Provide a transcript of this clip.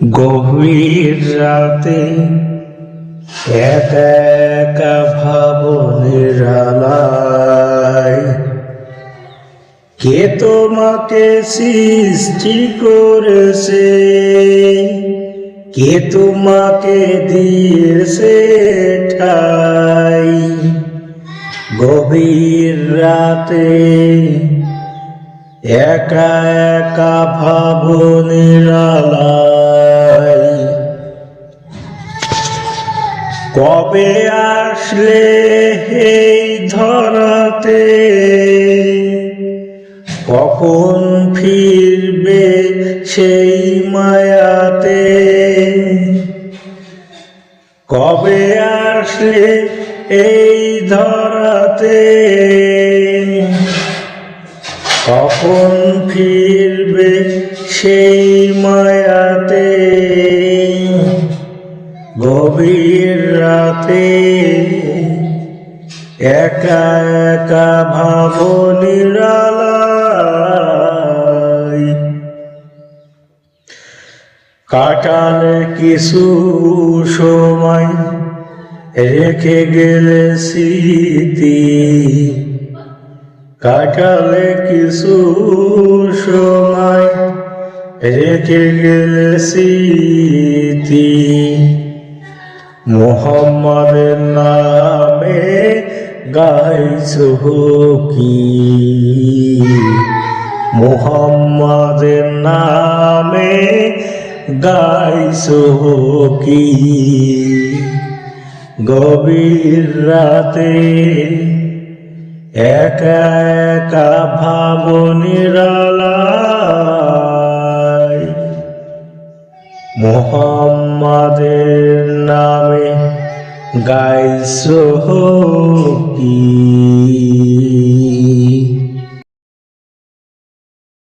গভীর রাতে একা একা আলায় কে তোমাকে সৃষ্টি করেছে? কে তোমাকে দিয়েছে ঠাই? গভীর রাতে একা একা ভাবনের আলায় কবে আসলে এই ধরাতে? কখন ফিরবে সেই মায়াতে? কবে আসলে এই ধরাতে? কখন ফিরবে সেই মায়াতে? গভীর রাতে একা একা ভাবো নিরালায়। কাটালে কিছু সময় রেখে গেলে স্মৃতি। কাটালে কিছু সময় রেখে গেলে স্মৃতি। মোহাম্মদের নামে গাইছো কি? মোহাম্মদের নামে গাইছ কি? গভীর রাতে একা একা ভাবনিরালায় মোহাম্মদের নামে গাইছো কি?